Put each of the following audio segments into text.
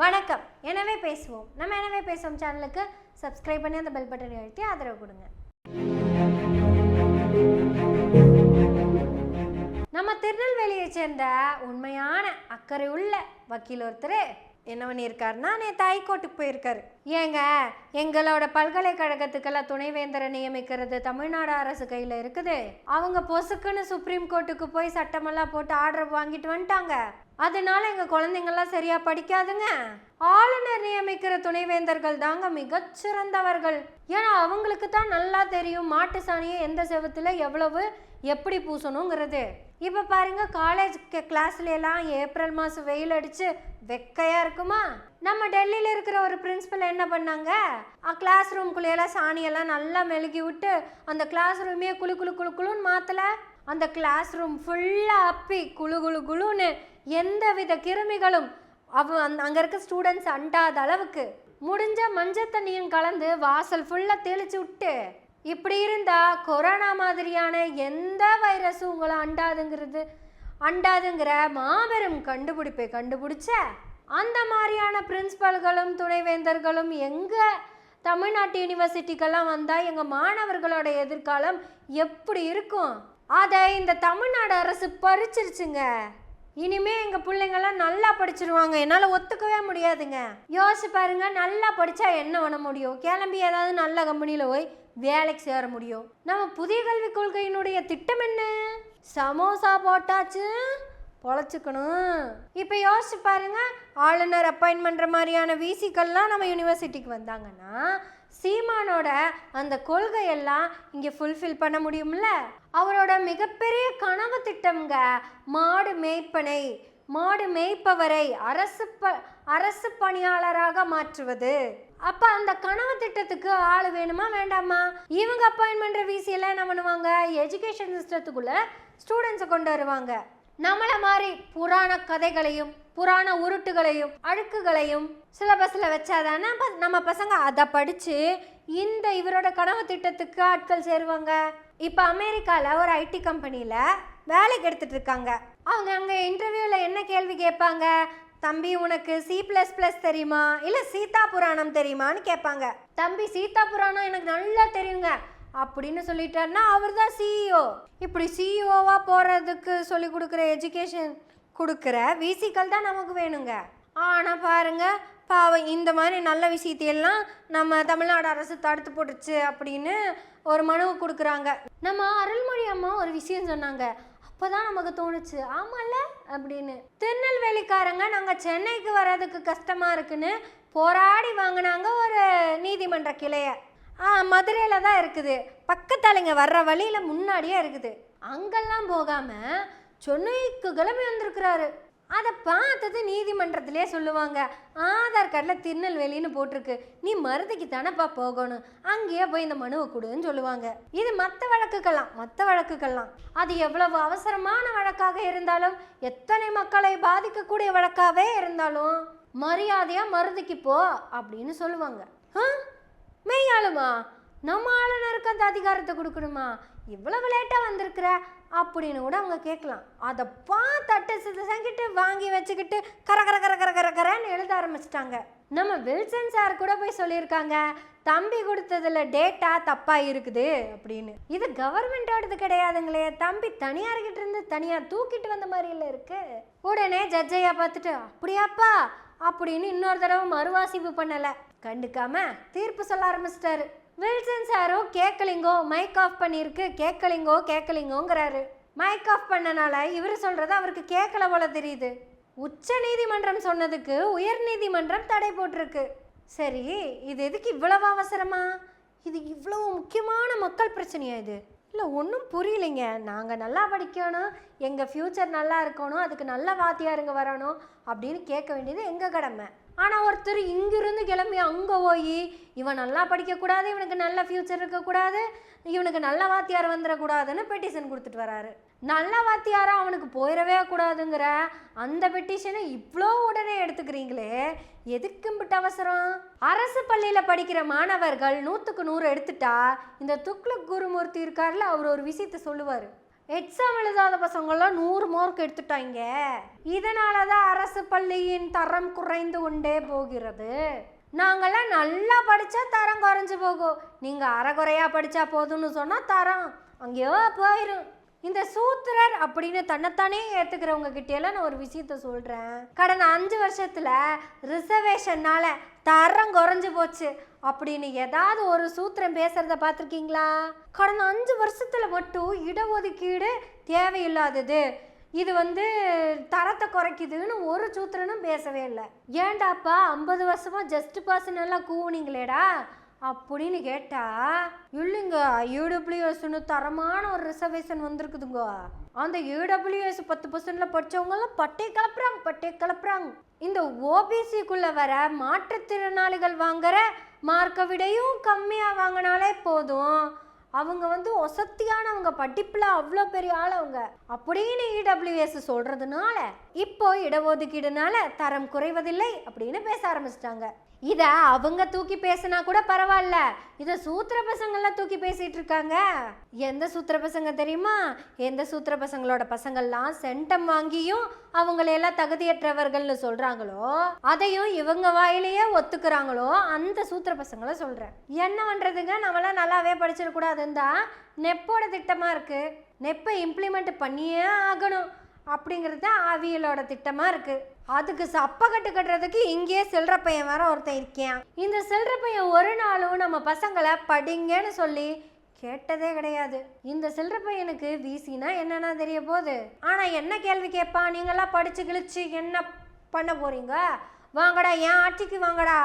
வணக்கம். எனவே பேசுவோம். நம்ம எனவே பேசுவோம் சேனலுக்கு சப்ஸ்கிரைப் பண்ணி அந்த பெல் பட்டனை அழுத்தி ஆதரவு கொடுங்க. நம்ம திருநெல்வேலியை சேர்ந்த உண்மையான அக்கறை உள்ள வக்கீல் ஒருத்தர் என்ன பண்ணியிருக்காருன்னா நேற்று ஹைகோர்ட்டுக்கு போயிருக்காரு. ஏங்க எங்களோட பல்கலைக்கழகத்துக்கெல்லாம் துணைவேந்தரை நியமிக்கிறது தமிழ்நாடு அரசு கையில் இருக்குது. அவங்க பொசுக்குன்னு சுப்ரீம் கோர்ட்டுக்கு போய் சட்டமெல்லாம் போட்டு ஆர்டர் வாங்கிட்டு வந்துட்டாங்க. அதனால எங்கள் குழந்தைங்கள்லாம் சரியாக படிக்காதுங்க. ஆளுநர் நியமிக்கிற துணைவேந்தர்கள் தாங்க மிகச்சிறந்தவர்கள் ஏன்னா அவங்களுக்கு தான் நல்லா தெரியும் மாட்டு சாணியை எந்த செவத்தில் எவ்வளவு எப்படி பூசணுங்கிறது. இப்போ பாருங்க காலேஜ் கிளாஸ்ல எல்லாம் ஏப்ரல் மாதம் வெயில் அடிச்சு வெக்கையா இருக்குமா? நம்ம டெல்லியில் இருக்கிற ஒரு பிரின்சிபல் என்ன பண்ணாங்க? கிளாஸ் ரூம்குள்ளேயெல்லாம் சாணியெல்லாம் நல்லா மெழுகி விட்டு அந்த கிளாஸ் ரூமே குழு குழு குழு குளுன்னு மாற்றல அந்த கிளாஸ் ரூம் ஃபுல்லாக அப்பி குழு குழு குழுன்னு எந்தவித கிருமிகளும் அவ அங்கே இருக்க ஸ்டூடெண்ட்ஸ் அண்டாத அளவுக்கு முடிஞ்ச மஞ்சள் தண்ணியும் கலந்து வாசல் ஃபுல்லாக தெளிச்சு விட்டு இப்படி இருந்தால் கொரோனா மாதிரியான எந்த வைரஸும் உங்களை அண்டாதுங்கிறது அண்டாதுங்கிற மாபெரும் கண்டுபிடிப்பை கண்டுபிடிச்ச அந்த மாதிரியான பிரின்சிபல்களும் துணைவேந்தர்களும் எங்கள் தமிழ்நாட்டு யூனிவர்சிட்டிக்கெல்லாம் வந்தால் எங்கள் மாணவர்களோட எதிர்காலம் எப்படி இருக்கும்? அதை இந்த தமிழ்நாடு அரசு பறிச்சிருச்சுங்க. இனிமே எங்கள் பிள்ளைங்கள்லாம் நல்லா படிச்சிருவாங்க. என்னால் ஒத்துக்கவே முடியாதுங்க. யோசிச்சு பாருங்க நல்லா படித்தா என்ன பண்ண முடியும்? கிளம்பி ஏதாவது நல்ல கம்பெனியில் போய் வேலைக்கு சேர முடியும். நம்ம புதிய கல்விக் கொள்கையினுடைய திட்டம் என்ன? சமோசா போட்டாச்சு. பொழைச்சிக்கணும். இப்போ யோசிச்சு பாருங்க ஆளுநர் அப்பாயின் பண்ணுற மாதிரியான விசிக்கள்லாம் நம்ம யூனிவர்சிட்டிக்கு வந்தாங்கன்னா சீமானோட அந்த கொள்கையெல்லாம் இங்கே ஃபுல்ஃபில் பண்ண முடியும்ல? அவரோட மிகப்பெரிய கனவு திட்டம்ங்க மாடு மேய்ப்பனை. மாடு மேய்ப்பவரை அரசு ப அரசு பணியாளராக மாற்றுவது. அப்ப அந்த கனவு திட்டத்துக்கு ஆள் வேணுமா வேண்டாமா? இவங்க அப்பாயின்மெண்ட் பண்ற விசியெல்லாம் என்ன பண்ணுவாங்க? எஜுகேஷன் சிஸ்டத்துக்குள்ள ஸ்டூடெண்ட்ஸை கொண்டு வருவாங்க. நம்மளை மாதிரி புராண கதைகளையும் புராண உருட்டுகளையும் அழுக்குகளையும் சிலபஸில் வச்சாதானே நம்ம பசங்க அதை படித்து இந்த இவரோட கனவு திட்டத்துக்கு ஆட்கள் சேருவாங்க. இப்போ அமெரிக்காவில் ஒரு ஐடி கம்பெனியில் வேலைக்கு எடுத்துட்டு இருக்காங்க அவங்க அங்கே இன்டர்வியூவில் என்ன கேள்வி கேட்பாங்க? தம்பி உனக்கு சி ப்ளஸ் ப்ளஸ் தெரியுமா? இல்லை சீதா புராணம் தெரியுமான்னு கேட்பாங்க. தம்பி சீதா புராணம் எனக்கு நல்லா தெரியுங்க. அப்படின்னு சொல்லிட்டாருன்னா அவர் தான் சிஇஓ இப்படி சிஇஓவாக போகிறதுக்கு சொல்லி கொடுக்குற எஜுகேஷன் கொடுக்குற விசிக்கள் தான் நமக்கு வேணுங்க. ஆனால் பாருங்கள் பாவம் இந்த மாதிரி நல்ல விஷயத்தையெல்லாம் நம்ம தமிழ்நாடு அரசு தடுத்து போட்டுச்சு அப்படின்னு ஒரு மனுவை கொடுக்குறாங்க. நம்ம அருள்மொழி அம்மா ஒரு விஷயம் சொன்னாங்க. அப்போதான் நமக்கு தோணுச்சு. ஆமால்ல? அப்படின்னு. திருநெல்வேலிக்காரங்க நாங்கள் சென்னைக்கு வர்றதுக்கு கஷ்டமாக இருக்குன்னு போராடி வாங்கினாங்க ஒரு நீதிமன்ற கிளைய. மதுரையில் தான் இருக்குது. பக்கத்தலைங்க வர்ற வழியில் முன்னாடியே இருக்குது. அங்கெல்லாம் போகாமல் சென்னைக்கு கிளம்பி வந்திருக்கிறாரு. அதை பார்த்தது நீதிமன்றத்திலே சொல்லுவாங்க. ஆதார் கார்டில் திருநெல்வேலின்னு போட்டிருக்கு. நீ மருதிக்கு தானப்பா போகணும். அங்கேயே போய் இந்த மனுவை கொடுன்னு சொல்லுவாங்க. இது மற்ற வழக்குக்கெல்லாம் மற்ற வழக்குக்கெல்லாம். அது எவ்வளவு அவசரமான வழக்காக இருந்தாலும் எத்தனை மக்களை பாதிக்கக்கூடிய வழக்காகவே இருந்தாலும் மரியாதையாக மருதிக்கு போ அப்படின்னு சொல்லுவாங்க. ஆ மெய்யாளுமா? நம்ம ஆளுநருக்கு அந்த அதிகாரத்தை கொடுக்கணுமா? இவ்வளவு லேட்டாக வந்திருக்கிற? அப்படின்னு கூட அவங்க கேட்கலாம். அதை பார்த்து சிதசங்கிட்டு வாங்கி வச்சுக்கிட்டு கர கர கர கர கர கரன்னு எழுத ஆரம்பிச்சிட்டாங்க. நம்ம வில்சன் சார் கூட போய் சொல்லியிருக்காங்க தம்பி கொடுத்ததுல டேட்டா தப்பா இருக்குது அப்படின்னு. இது கவர்மெண்டோடது கிடையாதுங்களே தம்பி தனியார்கிட்ட இருந்து தனியார் தூக்கிட்டு வந்த மாதிரி இருக்கு. உடனே ஜட்ஜையா பார்த்துட்டு அப்படியாப்பா அப்படின்னு இன்னொரு தடவை மறுவாசிப்பு பண்ணல. கண்டுக்காம தீர்ப்பு சொல்ல ஆரம்பிச்சிட்டாரு. வில்சன் சாரும் கேட்கலிங்கோ மைக் ஆஃப் பண்ணியிருக்கு. கேட்கலிங்கோ கேட்கலிங்கோங்கிறாரு மைக் ஆஃப் பண்ணனால இவர் சொல்கிறது அவருக்கு கேட்கல போல தெரியுது. உச்ச நீதிமன்றம் சொன்னதுக்கு உயர் நீதிமன்றம் தடை போட்டிருக்கு. சரி இது எதுக்கு இவ்வளவு அவசரமா? இது இவ்வளவு முக்கியமான மக்கள் பிரச்சனையா இது? இல்லை ஒன்றும் புரியலைங்க. நாங்கள் நல்லா படிக்கணும். எங்கள் ஃப்யூச்சர் நல்லா இருக்கணும். அதுக்கு நல்ல வாத்தியாருங்க வரணும் அப்படின்னு கேட்க வேண்டியது எங்கள் கடமை? ஆனால் ஒருத்தர் இங்கிருந்து கிளம்பி அங்கே போய் இவன் நல்லா படிக்கக்கூடாது இவனுக்கு நல்ல ஃப்யூச்சர் இருக்கக்கூடாது இவனுக்கு நல்ல வாத்தியார் வந்துடக்கூடாதுன்னு பெட்டிஷன் கொடுத்துட்டு வராரு. நல்ல வாத்தியாராக அவனுக்கு போயிடவே கூடாதுங்கிற அந்த பெட்டிஷனை இவ்வளோ உடனே எடுத்துக்கிறீங்களே எதுக்கும்பிட்ட அவசரம்? அரசு பள்ளியில் படிக்கிற மாணவர்கள் நூற்றுக்கு நூறு எடுத்துட்டா இந்த துக்ளக் குருமூர்த்தி இருக்கார்ல அவர் ஒரு விஷயத்த சொல்லுவார். எக்ஸாம் எழுதாத பசங்களாம் நூறு மார்க் எடுத்துட்டாங்க இதனால தான் அரசு பள்ளியின் தரம் குறைந்து கொண்டே போகிறது. நாங்கள்லாம் நல்லா படித்தா தரம் குறைஞ்சு போகும். நீங்கள் அறகுறையாக படித்தா போதும்னு சொன்னால் தரம் அங்கேயோ போயிடும் இந்த சூத்திரர் அப்படின்னு தன்னைத்தானே ஏற்றுக்கிறவங்க கிட்டேலாம் நான் ஒரு விஷயத்த சொல்கிறேன் கடந்த அஞ்சு வருஷத்தில் ரிசர்வேஷன்னால் தரம் குறைஞ்சு போச்சு. அப்படின்னு ஏதாவது ஒரு சூத்திரம் பேசுறத பார்த்துருக்கீங்களா? கடந்த அஞ்சு வருஷத்தில் மட்டும் இடஒதுக்கீடு தேவையில்லாதது. இது வந்து தரத்தை குறைக்குதுன்னு ஒரு சூத்திரனும் பேசவே இல்லை. ஏன்டாப்பா ஐம்பது வருஷமா ஜஸ்ட் பாஸ் நல்லா கூவுனீங்களேடா. அப்படின்னு கேட்டா இல்லைங்க யூடபிள்யூஎஸ்னு தரமான ஒரு ரிசர்வேஷன் வந்திருக்குதுங்க. அந்த யூடபிள்யூஎஸ் பத்து பர்சன்ட்ல படிச்சவங்கலாம் பட்டை கிளப்புறாங்க பட்டை கிளப்புறாங்க இந்த ஓபிசிக்குள்ள வர மாற்றுத்திறனாளிகள் வாங்குற மார்க்கை விடையும் கம்மியாக வாங்கினாலே போதும். அவங்க வந்து ஒசத்தியானவங்க படிப்பில் அவ்வளோ பெரிய ஆள் அவங்க. அப்படின்னு இடபிள்யூஎஸ் சொல்றதுனால இப்போ இடஒதுக்கீடுனால தரம் குறைவதில்லை அப்படின்னு பேச ஆரம்பிச்சிட்டாங்க. இதை அவங்க தூக்கி பேசினா கூட பரவாயில்ல. இதை சூத்திர பசங்கள்லாம் தூக்கி பேசிட்டு இருக்காங்க. எந்த சூத்திர பசங்க தெரியுமா? எந்த சூத்திர பசங்களோட பசங்கள்லாம் சென்டம் வாங்கியும் அவங்களையெல்லாம் தகுதியற்றவர்கள்னு சொல்றாங்களோ அதையும் இவங்க வாயிலேயே ஒத்துக்கிறாங்களோ அந்த சூத்திர பசங்களை சொல்றேன். என்ன பண்றதுங்க? நம்மளாம் நல்லாவே படிச்சிடக்கூடாதுன்னு தான் நெப்போட திட்டமா இருக்கு. நெப்பை இம்ப்ளிமெண்ட் பண்ணியே ஆகணும். அப்படிங்கிறது தான் ஆவியலோட திட்டமாக இருக்குது அதுக்கு சப்பக்கட்டு கட்டுறதுக்கு இங்கேயே சில்லற பையன் வேற ஒருத்தன் இருக்கேன் இந்த சில்லற பையன் ஒரு நாளும் நம்ம பசங்களை படிங்கன்னு சொல்லி கேட்டதே கிடையாது. இந்த சில்லற பையனுக்கு வீசினா என்னன்னா தெரிய போகுது. ஆனால் என்ன கேள்வி கேட்பான் நீங்களாம் படிச்சு கிழிச்சு என்ன பண்ண போறீங்க? வாங்கடா என் ஆட்சிக்கு வாங்கடா.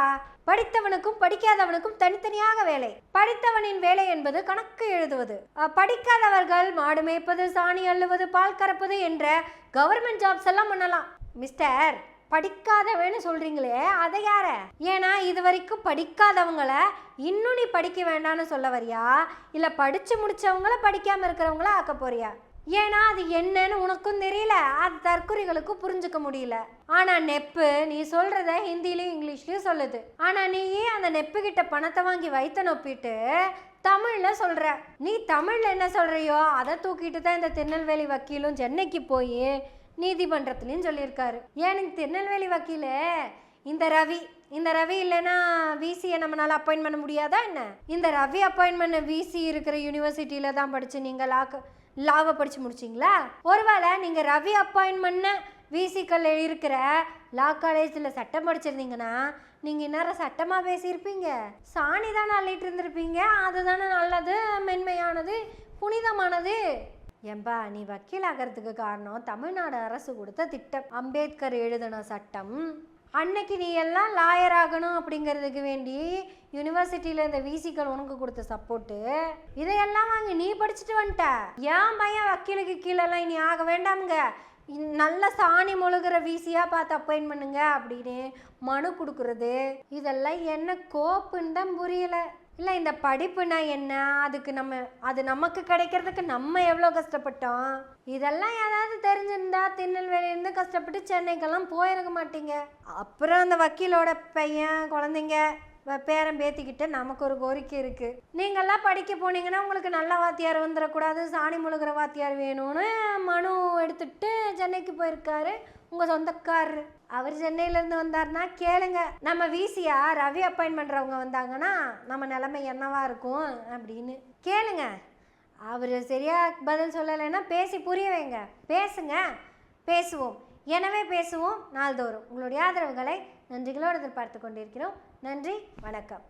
படித்தவனுக்கும் படிக்காதவனுக்கும் தனித்தனியாக வேலை. படித்தவனின் வேலை என்பது கணக்கு எழுதுவது. படிக்காதவர்கள் மாடு மேய்ப்பது சாணி அள்ளுவது பால் கறப்பது என்ற கவர்மெண்ட் ஜாப்ஸ் எல்லாம் பண்ணலாம். மிஸ்டர் படிக்காதவன்னு சொல்றீங்களே அதை யார? ஏன்னா இது வரைக்கும் படிக்காதவங்கள இன்னும் நீ படிக்க வேண்டாம்னு சொல்ல வரியா? இல்லை படித்து முடித்தவங்கள படிக்காமல் இருக்கிறவங்கள ஆக்க போறியா? ஏன்னா அது என்னன்னு உனக்கும் தெரியல. அது தற்குறிகளுக்கும் புரிஞ்சுக்க முடியல. ஆனா நெப்பு நீ சொல்றத ஹிந்திலையும் இங்கிலீஷ்லயும் சொல்லுது. ஆனா நீ அந்த நெப்பு கிட்ட பணத்தை வாங்கி வைத்த நொப்பிட்டு தமிழ்ல சொல்ற. நீ தமிழ்ல என்ன சொல்றியோ அதை தூக்கிட்டு தான் இந்த திருநெல்வேலி வக்கீலும் சென்னைக்கு போய் நீதிமன்றத்துலேயும் சொல்லியிருக்காரு. ஏனுங்க திருநெல்வேலி வக்கீலு? இந்த ரவி இந்த ரவி இல்லைன்னா விசியை நம்மளால அப்பாயின்ட் பண்ண முடியாதா என்ன? இந்த ரவி அப்பாயின்ட் பண்ண விசி இருக்கிற யூனிவர்சிட்டியில தான் படிச்சு நீங்கள் லாக்கு லாவை படித்து முடிச்சிங்களா? ஒருவேளை நீங்கள் ரவி அப்பாயின்மெண்ட்னு விசிக்கல் விசிக்கள் இருக்கிற லா காலேஜில் சட்டம் படிச்சிருந்தீங்கன்னா நீங்கள் இந்நேரம் சட்டமாக பேசியிருப்பீங்க. சாணி தானே அள்ளிட்டு இருந்திருப்பீங்க. அதுதானே நல்லது மென்மையானது புனிதமானது. ஏம்பா நீ வக்கீல் ஆகிறதுக்கு காரணம் தமிழ்நாடு அரசு கொடுத்த திட்டம். அம்பேத்கர் எழுதின சட்டம். அன்னைக்கு நீ எல்லாம் லாயர் ஆகணும் அப்படிங்கிறதுக்கு வேண்டி யூனிவர்சிட்டியில் இந்த விசிக்கள் உனக்கு கொடுத்த சப்போர்ட்டு இதையெல்லாம் வாங்கி நீ படிச்சுட்டு வந்துட்ட. ஏன் பையன் வக்கீலுக்கு கீழெல்லாம் இனி ஆக வேண்டாமுங்க. நல்ல சாணி முழுகிற விசியாக பார்த்து அப்பாயின் பண்ணுங்க அப்படின்னு மனு கொடுக்குறது. இதெல்லாம் என்ன கோப்புன்னு தான் புரியல. இல்லை இந்த படிப்புனா என்ன? அதுக்கு நம்ம அது நமக்கு கிடைக்கிறதுக்கு நம்ம எவ்வளோ கஷ்டப்பட்டோம்? இதெல்லாம் ஏதாவது தெரிஞ்சிருந்தா திருநெல்வேலியிலேருந்து கஷ்டப்பட்டு சென்னைக்கெல்லாம் போயிருக்க மாட்டீங்க. அப்புறம் அந்த வக்கீலோட பையன் குழந்தைங்க பேரன் பேத்திக்கிட்ட நமக்கு ஒரு கோரிக்கை இருக்குது நீங்கள்லாம் படிக்க போனீங்கன்னா உங்களுக்கு நல்ல வாத்தியார் வந்துடக்கூடாது சாணி முழுகிற வாத்தியார் வேணும்னு மனு எடுத்துட்டு சென்னைக்கு போயிருக்காரு. உங்க சொந்தக்காரர். அவர் சென்னையிலேருந்து வந்தாருன்னா கேளுங்க. நம்ம விசியா ரவி அப்பாயின் பண்ணுறவங்க வந்தாங்கன்னா நம்ம நிலைமை என்னவா இருக்கும் அப்படின்னு கேளுங்க. அவர் சரியா பதில் சொல்லலைன்னா பேசி புரிய வைங்க. பேசுங்க. பேசுவோம். எனவே பேசுவோம் நாள்தோறும். உங்களுடைய ஆதரவுகளை நன்றிகளோடு எதிர்பார்த்து கொண்டிருக்கிறோம். நன்றி. வணக்கம்.